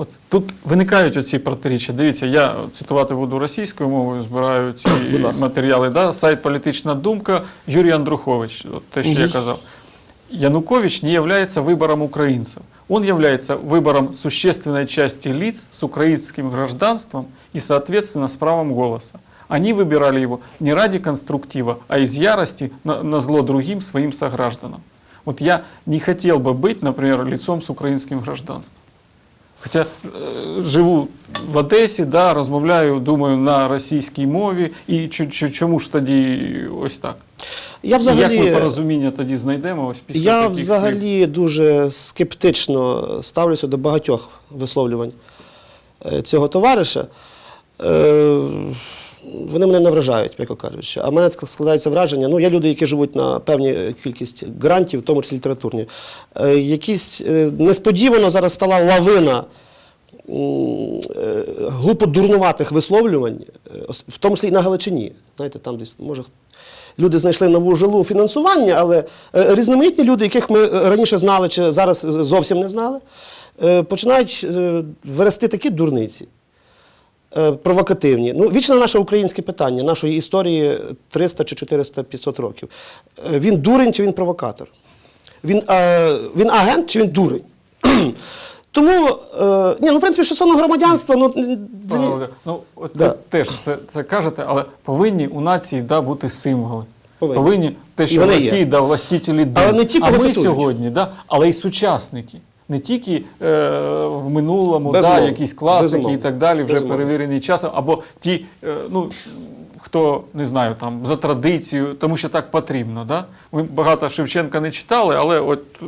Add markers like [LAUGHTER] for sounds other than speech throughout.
От тут виникають оці протиріччя. Дивіться, я цитувати буду російською мовою, збираю ці Будь ласка. матеріали. Да? Сайт Політична думка Юрій Андрухович, от те, що я казав. Янукович не является выбором украинцев. Он является выбором существенной части лиц с украинским гражданством и, соответственно, с правом голоса. Они выбирали его не ради конструктива, а из ярости на, на зло другим своим согражданам. Вот я не хотел бы быть, например, лицом с украинским гражданством. Хоча е, живу в Одесі, да, розмовляю, думаю, на російській мові. І ч, ч, чому ж тоді ось так? Я взагалі, Як ми порозуміння тоді знайдемо ось після я таких слів? взагалі дуже скептично ставлюся до багатьох висловлювань е, цього товариша. Е, Вони мене не вражають, м'яко кажучи. А в мене складається враження. Ну, є люди, які живуть на певні кількість грантів, в тому числі літературні. Е, Якісь е, несподівано зараз стала лавина е, глупо дурнуватих висловлювань, е, в тому числі і на Галичині. Знаєте, там десь може люди знайшли нову жилу фінансування, але е, різноманітні люди, яких ми е, раніше знали чи зараз е, зовсім не знали, е, починають е, вести такі дурниці. Е, Провокативні. Ну, вічно наше українське питання, нашої історії 300 чи 400 500 років. Е, Він дурень чи він провокатор? Він, е, він агент чи він дурень? [CLEARS THROAT] Тому, е, ні, ну, в принципі, стосовно громадянства, ну, Пане ну от Да. ви теж це, це кажете, але повинні у нації да, бути символи. Повинні. те, що в. Росії да, властителі дум. Але не ті, а ми цитують. сьогодні, да, але й сучасники. Не тільки е, в минулому, да, якісь класики Безумовно. і так далі, вже Безумовно. перевірені часом, або ті, е, ну, хто не знаю, там за традицією, тому що так потрібно. Да? Ми багато Шевченка не читали, але от е,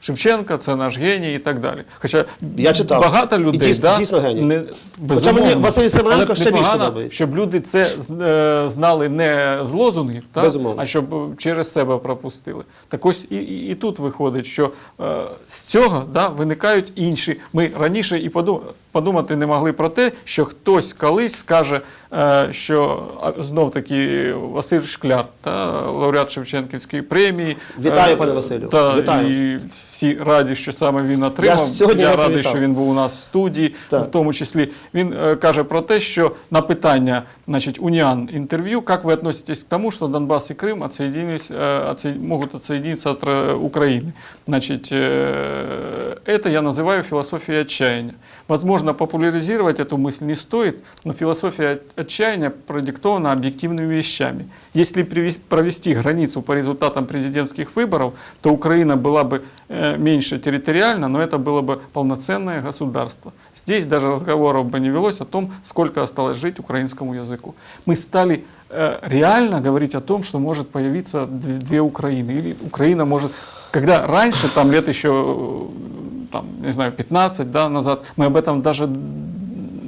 Шевченка це наш геній і так далі. Хоча Я читав. багато людей дійсно- да, дійсно геній. не, Хоча мені Василь Семененко ще більш подобається. щоб люди це е, знали не з лозунгів? Безумовно. а щоб е, через себе пропустили. Так ось і, і, і тут виходить, що е, з цього да, виникають інші. Ми раніше і подум- подумати не могли про те, що хтось колись скаже, е, що знов таки Василь Шкляр, та, лауреат Шевченківської премії. Вітаю, е, пане Василю. Та, Вітаю. І всі раді, що саме він отримав. Я сьогодні Я його радий, привітав. що він був у нас в студії, Так. в тому числі. Він е, каже про те, що на питання, значить, Уніан інтерв'ю, як ви относитесь к тому, що Донбас і Крим отсоединились, э, отсо- могут отсоединиться от э, Украины? Значит, э, это я называю философией отчаяния. Возможно, популяризировать эту мысль не стоит, но философия от- отчаяния продиктована объективными вещами. Если привес- провести границу по результатам президентских выборов, то Украина была бы э, меньше территориально, но это было бы полноценное государство. Здесь даже разговоров бы не велось о том, сколько осталось жить украинскому языку. Мы стали э, реально говорить о том, что может появиться две, две Украины. Или Украина может... Когда раньше, там лет еще, э, там, не знаю, 15 да, назад, мы об этом даже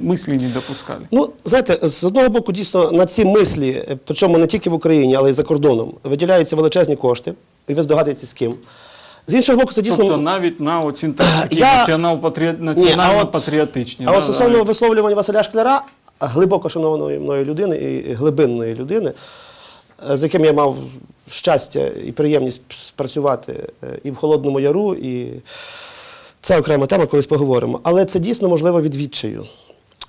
мысли не допускали. Ну, знаєте, з одного боку, дійсно, на ці мислі, е, причому не тільки в Україні, але й за кордоном, виділяються величезні кошти, і ви здогадуєтеся з ким. З іншого боку, це дійсно. Тобто навіть на оці Я- націонал-патріот- Ні, а от- національно-патріотичні. А да, стосовно навіть. висловлювань Василя Шкляра, глибоко шанованої мною людини і глибинної людини, е, з яким я мав щастя і приємність спрацювати е, і в Холодному Яру, і це окрема тема, колись поговоримо. Але це дійсно можливо від відчаю.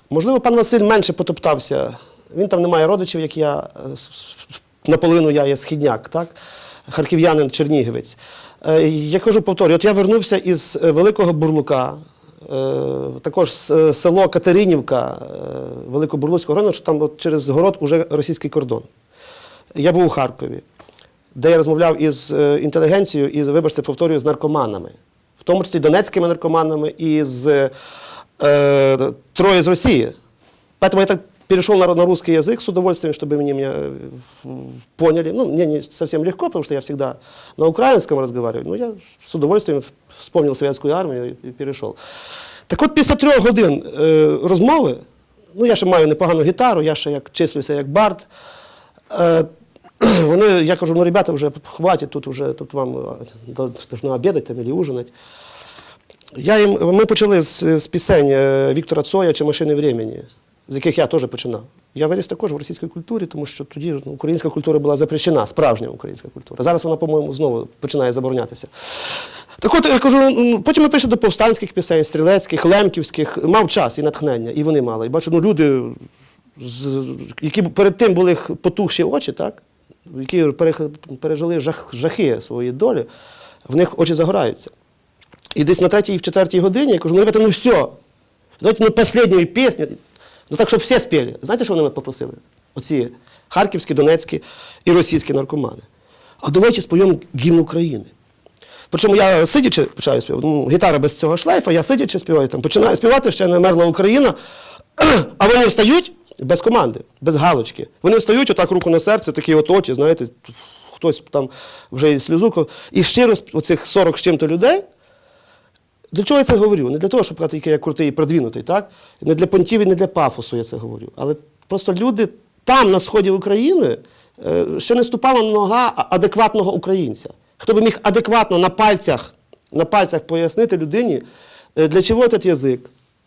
Можливо, пан Василь менше потоптався. Він там не має родичів, як я. е, Наполовину я є східняк, так? Харків'янин Чернігівець. Е, Я кажу, повторюю, от я вернувся із е, Великого Бурлука, е, також е, село Катеринівка Великобурлуцького району, що там от через город уже російський кордон. Я був у Харкові, де я розмовляв із інтелігенцією і, вибачте, повторюю, з наркоманами, в тому числі донецькими наркоманами і з е, троє з Росії. Поэтому я так перешел на, на русский язык с удовольствием, чтобы они меня э, поняли. Ну, мне не совсем легко, потому что я всегда на украинском разговариваю. Но я с удовольствием вспомнил советскую армию і перейшов. Так от після трьох годин е, розмови, ну я ще маю непогану гітару, я ще як числюся як бард. Е, [CLEARS THROAT] вони, я кажу, ну, ребята, вже хватить, тут вже тут вам е, должно обідати там, или ужинати. Я їм, ми почали з, з пісень е, Віктора Цоя чи машини времени. з яких я теж починав. Я виріс також в російській культурі, тому що тоді ну, українська культура була запрещена, справжня українська культура. Зараз вона, по-моєму, знову починає заборонятися. Так от я кажу, ну, потім ми прийшли до повстанських пісень, стрілецьких, лемківських, мав час і натхнення, і вони мали. І бачу, ну люди, які перед тим були потухші очі, так? які пережили жах, жахи своєї долі, в них очі загораються. І десь на третій, в четвертій годині я кажу, ну, ребята, ну все, давайте ну, последнюю пісню, ну так, щоб всі спели. Знаєте, що вони мене попросили? Оці харківські, донецькі і російські наркомани. А давайте споємо гімн України. Причому я сидячи почаю співати, ну, гітара без цього шлейфа, я сидячи співаю, там, починаю співати, ще не мерла Україна, [CLEARS THROAT] а вони встають без команди, без галочки. Вони встають, отак руку на серце, такі от очі, знаєте, хтось там вже і сльозуко. І щиро оцих 40 з чим-то людей. Для чого я це говорю? Не для того, щоб казати, який я крутий і продвинутий, так? Не для понтів і не для пафосу я це говорю. Але просто люди там, на сході України, е, ще не ступала нога а- адекватного українця. Хто би міг адекватно на пальцях, на пальцях пояснити людині, е, для чего этот язык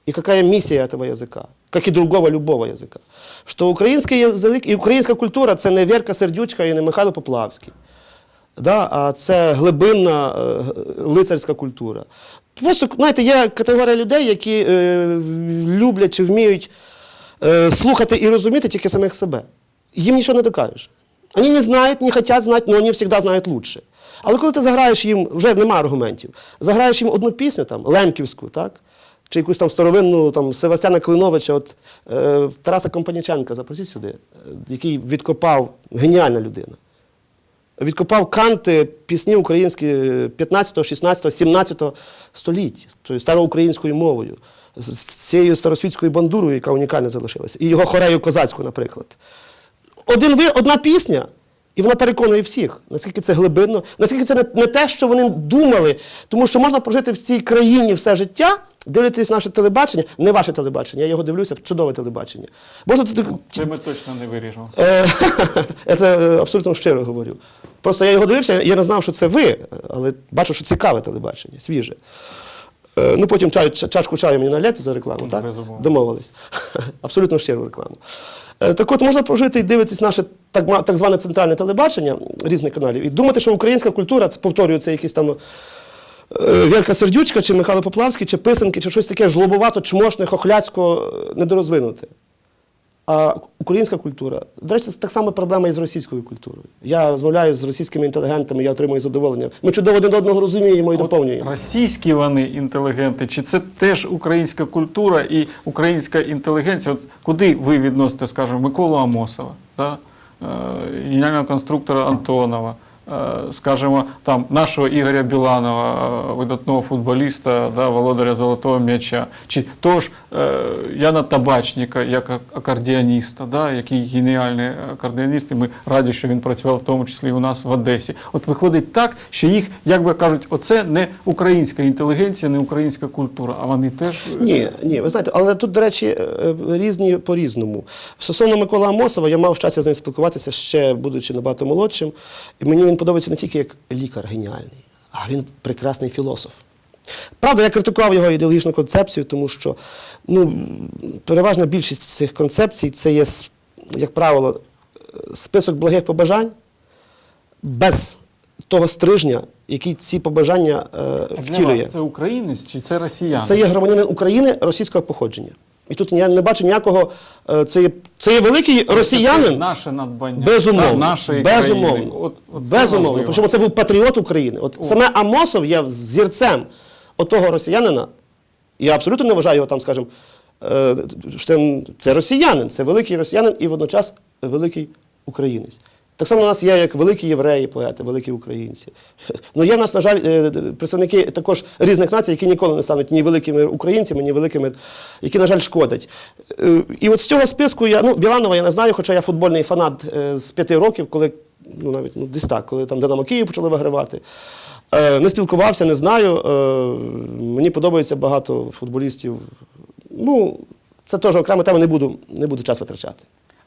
и какая миссия этого языка, как и другого любого языка. Що український язик і українська культура це не Вірка Сердючка і не Михайло Поплавський. Да, а це глибинна е, лицарська культура. Просто, знаєте, є категорія людей, які е, люблять чи вміють е, слухати і розуміти тільки самих себе. Їм нічого не докажеш. Вони не знають, не хочуть знати, але вони завжди знають лучше. Але коли ти заграєш їм, вже нема аргументів, заграєш їм одну пісню, там, Лемківську, так? чи якусь там старовинну там, Севастяна Клиновича, от, е, Тараса Компаніченка, запросіть сюди, е, який відкопав геніальна людина відкопав канти пісні українські 15, 16, 17 століть, тобто староукраїнською мовою, з цією старосвітською бандурою, яка унікально залишилася, і його хорею козацьку, наприклад. Один ви, одна пісня, і вона переконує всіх, наскільки це глибинно, наскільки це не те, що вони думали, тому що можна прожити в цій країні все життя, дивитись наше телебачення, не ваше телебачення, я його дивлюся, чудове телебачення. Можна тут Це ми точно не виріжемо. Е, [LAUGHS] Я це е, абсолютно щиро говорю. Просто я його дивився, я не знав, що це ви, але бачу, що цікаве телебачення, свіже. Е, Ну, потім чай, чашку чаю мені налєте за рекламу, так? Безумовно. Домовились. [LAUGHS] Абсолютно щиру рекламу. Так от можна прожити і дивитись наше так, так зване центральне телебачення різних каналів і думати, що українська культура, це повторюю, це якісь там Вірка Сердючка, чи Михайло Поплавський, чи писанки, чи щось таке жлобувато, чмошне, хохляцько, е, недорозвинуте. А українська культура, до речі, так само проблема і з російською культурою. Я розмовляю з російськими інтелігентами, я отримую задоволення. Ми чудово один одного розуміємо і доповнюємо. Російські вони інтелігенти, чи це теж українська культура і українська інтелігенція? От куди ви відносите, скажімо, Миколу Амосова, да? е, геніального конструктора Антонова, е, скажімо, там нашого Ігоря Біланова, е, видатного футболіста, да, володаря золотого м'яча, чи того ж е, Яна Табачника, як ак- акордіоніста, да, який геніальний акордіоніст, і ми раді, що він працював в тому числі у нас в Одесі. От виходить так, що їх, як би кажуть, оце не українська інтелігенція, не українська культура, а вони теж е, Ні, ні, ви знаєте, але тут, до речі, е, різні по-різному. Стосовно Миколи Амосова, я мав щастя з ним спілкуватися ще будучи набагато молодшим. І мені він подобається не тільки як лікар геніальний, а він прекрасний філософ. Правда, я критикував його ідеологічну концепцію, тому що ну, переважна більшість цих концепцій це є, як правило, список благих побажань без того стрижня, який ці побажання е, втілює. це українець чи це росіян? Це є громадянин України російського походження. І тут я не бачу ніякого. е, Це є, це є великий Це росіянин. наше надбання. Безумовно. нашої безумовно. країни. От, от це безумовно. Причому це був патріот України. От саме Амосов є зірцем отого росіянина. Я абсолютно не вважаю його там, скажімо, е, це росіянин, це великий росіянин і водночас великий українець. Так само у нас є як великі євреї, поети, великі українці. Ну є в нас, на жаль, е, представники також різних націй, які ніколи не стануть ні великими українцями, ні великими, які, на жаль, шкодять. Е, І от з цього списку я, ну, Біланова я не знаю, хоча я футбольний фанат е, з п'яти років, коли, ну навіть ну, десь так, коли там Динамо Київ почали вигравати. Не спілкувався, не знаю. Мені подобається багато футболістів. Ну, це теж окрема тема, не буду, не буду час витрачати.